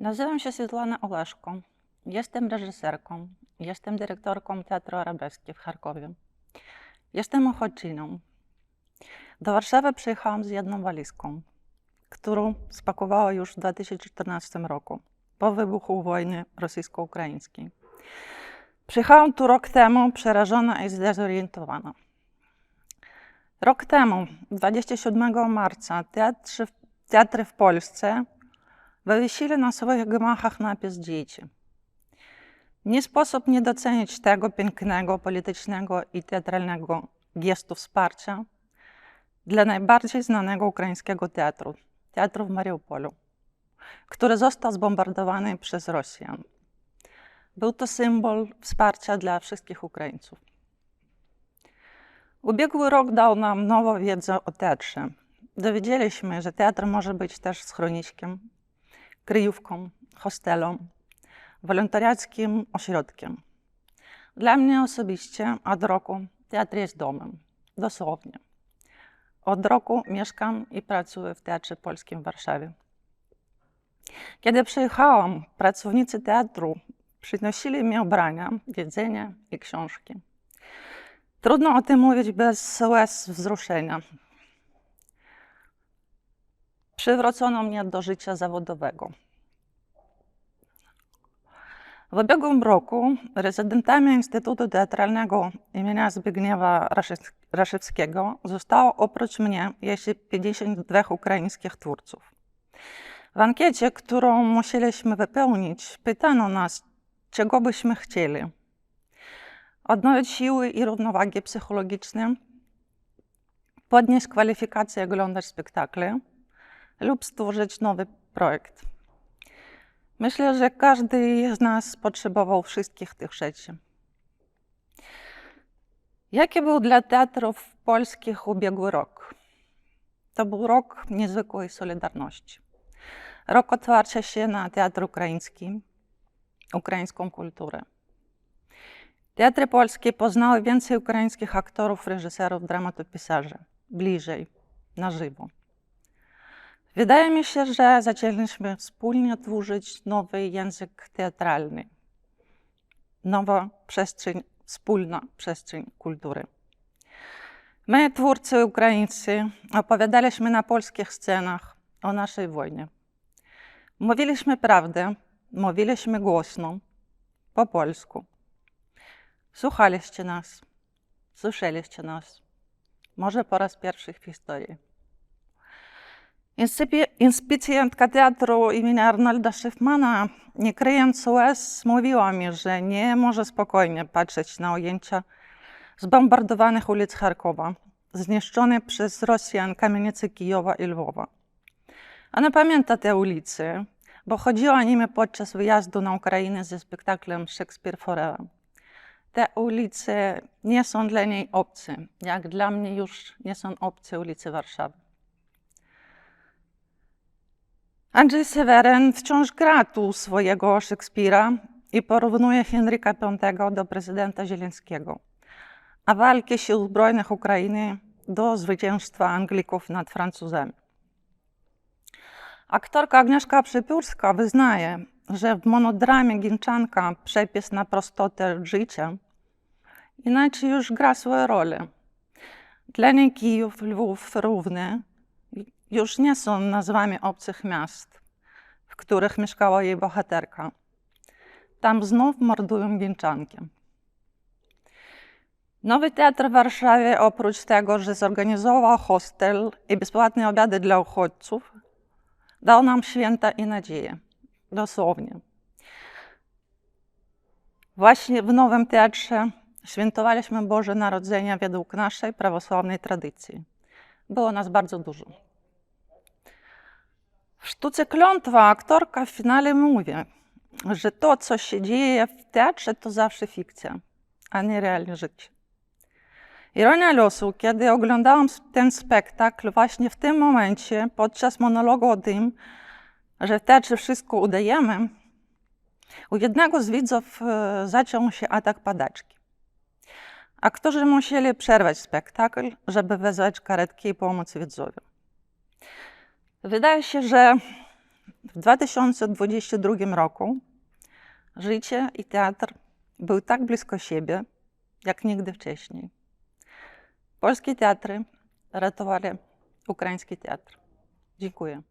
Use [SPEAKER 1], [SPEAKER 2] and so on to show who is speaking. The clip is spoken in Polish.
[SPEAKER 1] Nazywam się Swietlana Oleszko. Jestem reżyserką. Jestem dyrektorką Teatru Arabeski w Charkowie. Jestem uchodźczynią. Do Warszawy przyjechałam z jedną walizką, którą spakowała już w 2014 roku, po wybuchu wojny rosyjsko-ukraińskiej. Przyjechałam tu rok temu przerażona i zdezorientowana. Rok temu, 27 marca, teatrzy, teatry w Polsce wywiesili na swoich gmachach napis dzieci. Nie sposób nie docenić tego pięknego, politycznego i teatralnego gestu wsparcia dla najbardziej znanego ukraińskiego teatru, teatru w Mariupolu, który został zbombardowany przez Rosjan. Był to symbol wsparcia dla wszystkich Ukraińców. Ubiegły rok dał nam nową wiedzę o teatrze. Dowiedzieliśmy, że teatr może być też schroniszkiem, kryjówką, hostelą, wolontariackim ośrodkiem. Dla mnie osobiście od roku teatr jest domem, dosłownie. Od roku mieszkam i pracuję w Teatrze Polskim w Warszawie. Kiedy przyjechałam, pracownicy teatru przynosili mi ubrania, jedzenie i książki. Trudno o tym mówić bez łez wzruszenia. Przywrócono mnie do życia zawodowego. W ubiegłym roku rezydentami Instytutu Teatralnego imienia Zbigniewa Raszewskiego zostało oprócz mnie jeszcze 52 ukraińskich twórców. W ankiecie, którą musieliśmy wypełnić, pytano nas, czego byśmy chcieli. Odnowić siły i równowagi psychologiczne, podnieść kwalifikacje, oglądać spektakle lub stworzyć nowy projekt. Myślę, że każdy z nas potrzebował wszystkich tych rzeczy. Jaki był dla teatrów polskich ubiegły rok? To był rok niezwykłej solidarności. Rok otwarcia się na teatr ukraiński, ukraińską kulturę. Teatry polskie poznały więcej ukraińskich aktorów, reżyserów, dramatopisarzy, bliżej, na żywo. Wydaje mi się, że zaczęliśmy wspólnie tworzyć nowy język teatralny, nowa przestrzeń, wspólna przestrzeń kultury. My, twórcy ukraińscy, opowiadaliśmy na polskich scenach o naszej wojnie. Mówiliśmy prawdę, mówiliśmy głośno, po polsku. Słuchaliście nas, słyszeliście nas, może po raz pierwszy w historii. Inspicjentka teatru imienia Arnolda Schiffmana, nie kryjąc łez, mówiła mi, że nie może spokojnie patrzeć na ujęcia zbombardowanych ulic Charkowa, zniszczone przez Rosjan kamienice Kijowa i Lwowa. Ona pamięta te ulice, bo chodziła nimi podczas wyjazdu na Ukrainę ze spektaklem Shakespeare Forever. Te ulice nie są dla niej obce, jak dla mnie już nie są obce ulice Warszawy. Andrzej Seweryn wciąż gra tu swojego Szekspira i porównuje Henryka V do prezydenta Zieleńskiego, a walki sił zbrojnych Ukrainy do zwycięstwa Anglików nad Francuzami. Aktorka Agnieszka Przypiórska wyznaje, że w monodramie Ginczanka przepis na prostotę życia inaczej już gra swoją rolę. Dla niej Kijów, Lwów, Równy już nie są nazwami obcych miast, w których mieszkała jej bohaterka. Tam znów mordują Ginczanki. Nowy Teatr w Warszawie, oprócz tego, że zorganizował hostel i bezpłatne obiady dla uchodźców, dał nam święta i nadzieję. Dosłownie. Właśnie w Nowym Teatrze świętowaliśmy Boże Narodzenie według naszej prawosławnej tradycji. Było nas bardzo dużo. W sztuce klątwa aktorka w finale mówi, że to, co się dzieje w teatrze, to zawsze fikcja, a nie realne życie. Ironia losu, kiedy oglądałam ten spektakl, właśnie w tym momencie, podczas monologu o tym, że w teatrze wszystko udajemy, u jednego z widzów e, zaczął się atak padaczki. Aktorzy musieli przerwać spektakl, żeby wezwać karetki i pomóc widzowi. Wydaje się, że W 2022 roku życie i teatr były tak blisko siebie, jak nigdy wcześniej. Polskie teatry ratowały ukraiński teatr. Dziękuję.